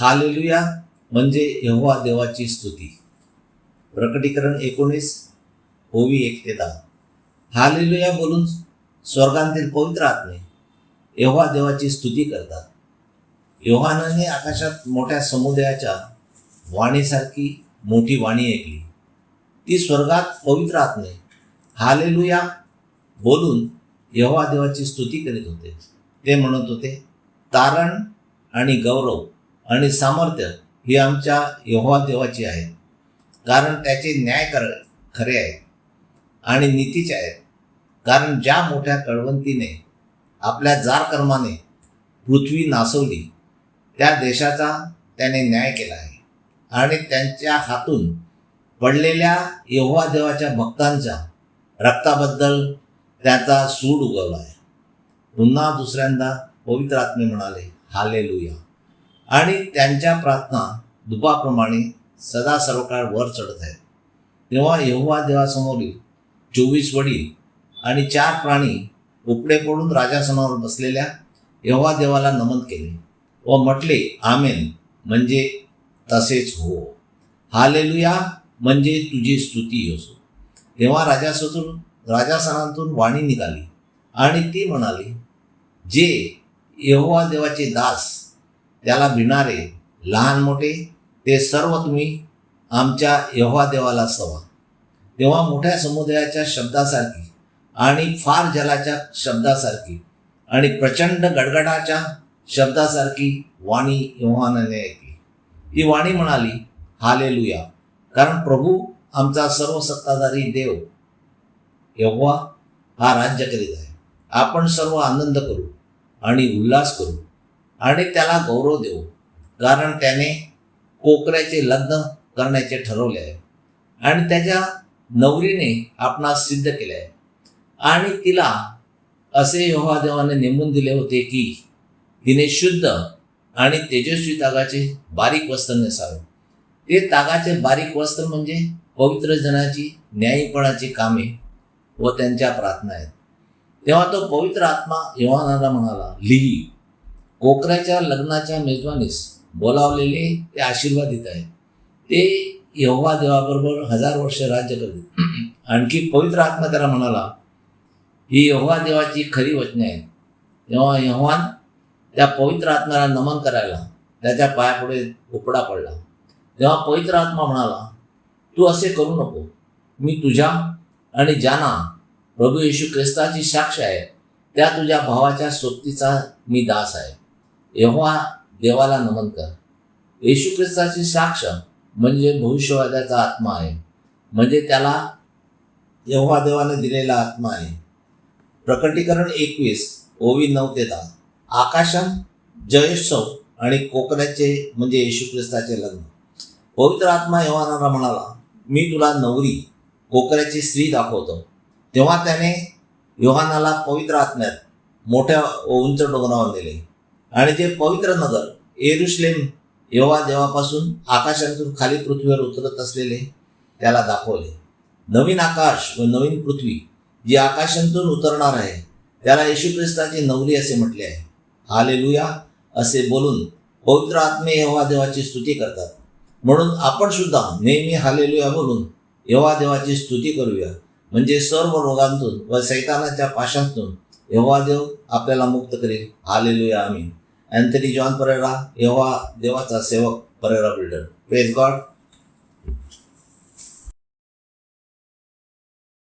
Hallelujah. म्हणजे यहोवा देवाची स्तुती. प्रकटीकरण एकोणीस ओवी एक ते दहा. हालेलुया बोलून स्वर्गांतील पवित्र आत्मे यहोवा देवाची स्तुती करतात. योहानाने आकाशात मोठ्या समुदायाच्या वाणीसारखी मोठी वाणी ऐकली. ती स्वर्गात पवित्र आत्मे हालेलुया बोलून यहोवा देवाची स्तुती करीत होते. ते म्हणत होते तारण आणि गौरव आणि सामर्थ्य ही आमच्या यहोवा देवाची आहे. कारण त्याचे न्याय कर खरे आहेत आणि नीतीचे आहेत. कारण ज्या मोठ्या कळवंतीने आपल्या जारकर्माने पृथ्वी नासवली त्या देशाचा त्याने न्याय केला आहे. आणि त्यांच्या हातून पडलेल्या यहोवा देवाच्या भक्तांच्या रक्ताबद्दल त्याचा सूड उगवला आहे. पुन्हा दुसऱ्यांदा पवित्र आत्मे म्हणाले हाले आणि त्यांच्या प्रार्थना दुपाप्रमाणे सदा सर्वकाळ वर चढत आहेत. तेव्हा यहोवा देवासमोरील चोवीस वडील आणि चार प्राणी उपडे पडून राजासनावर बसलेल्या यहोवा देवाला नमन केले व म्हटले आमेन म्हणजे तसेच हो. हालेलुया म्हणजे तुझी स्तुती असो तेव्हा राजासतून राजासनातून वाणी निघाली आणि ती म्हणाली जे यहोवा देवाचे दास त्याला भिणारे लहान मोठे ते सर्व तुम्ही आमच्या यव्हा देवाला सवा. तेव्हा मोठ्या समुदायाच्या शब्दासारखी आणि फार जलाच्या शब्दासारखी आणि प्रचंड गडगडाच्या शब्दासारखी वाणी योहानाने ऐकली. ती वाणी म्हणाली हालेलुया. कारण प्रभू आमचा सर्व सत्ताधारी देव यव्हा हा राज्य करीत आहे. आपण सर्व आनंद करू आणि उल्हास करू. आणि त्याला गौरव देऊ. कारण त्याने कोकऱ्याचे लग्न करण्याचे ठरवले आहे. आणि त्याच्या नवरीने आपणास सिद्ध केले आहे. आणि तिला असे यहोवादेवाने नेमून दिले होते की तिने शुद्ध आणि तेजस्वी तागाचे बारीक वस्त्र नेसावे. ते तागाचे बारीक वस्त्र म्हणजे पवित्र जनाची न्यायीपणाची कामे व त्यांच्या प्रार्थना आहेत. तेव्हा तो पवित्र आत्मा योहानाला म्हणाला लिही. कोकऱ्याच्या लग्नाच्या मेजवानीस बोलावलेले ते आशीर्वादित आहेत. ते यहोवा देवाबरोबर हजार वर्ष राज्य करतील. आणखी पवित्र आत्मा त्याला म्हणाला ही यहोवा देवाची खरी वचने आहेत. तेव्हा यहोवान त्या पवित्र आत्म्याला नमन करायला त्याच्या पायापुढे उपडा पडला. तेव्हा पवित्र आत्मा म्हणाला तू असे करू नको. मी तुझ्या आणि जाना प्रभू येशू ख्रिस्ताची साक्ष आहे त्या तुझ्या भावाच्या सोबतीचा मी दास आहे. यहोवा देवाला नमन कर येशू ख्रिस्ताची साक्ष म्हणजे भविष्यवादाचा आत्मा आहे. म्हणजे त्याला यहोवा देवाने दिलेला आत्मा आहे. प्रकटीकरण एकवीस ओवी नऊ ते दहा. आकाशन जयोत्सव आणि कोकणाचे म्हणजे येशू ख्रिस्ताचे लग्न. पवित्र आत्मा यवानाला म्हणाला मी तुला नवरी कोकऱ्याची स्त्री दाखवतो. तेव्हा त्याने योहानाला पवित्र आत्म्यात मोठ्या उंच डोंगरावर नेले. आणि ते पवित्र नगर एरुश्लेम येवा देवापासून आकाशातून खाली पृथ्वीवर उतरत असलेले त्याला दाखवले. नवीन आकाश व नवीन पृथ्वी जी आकाशातून उतरणार आहे त्याला येशू ख्रिस्ताची नवरी असे म्हटले आहे. हालेलुया असे बोलून पवित्र आत्मे येवा देवाची स्तुती करतात. म्हणून आपण सुद्धा नेहमी हालेलुया बोलून येवा देवाची स्तुती करूया. म्हणजे सर्व रोगांतून व सैतानाच्या पाशांतून येवा देव आपल्याला मुक्त करेल. हालेलुया आम्ही अँथनी जॉन परेरा यहोवा देवाचा सेवक परेरा बिल्डर. Press God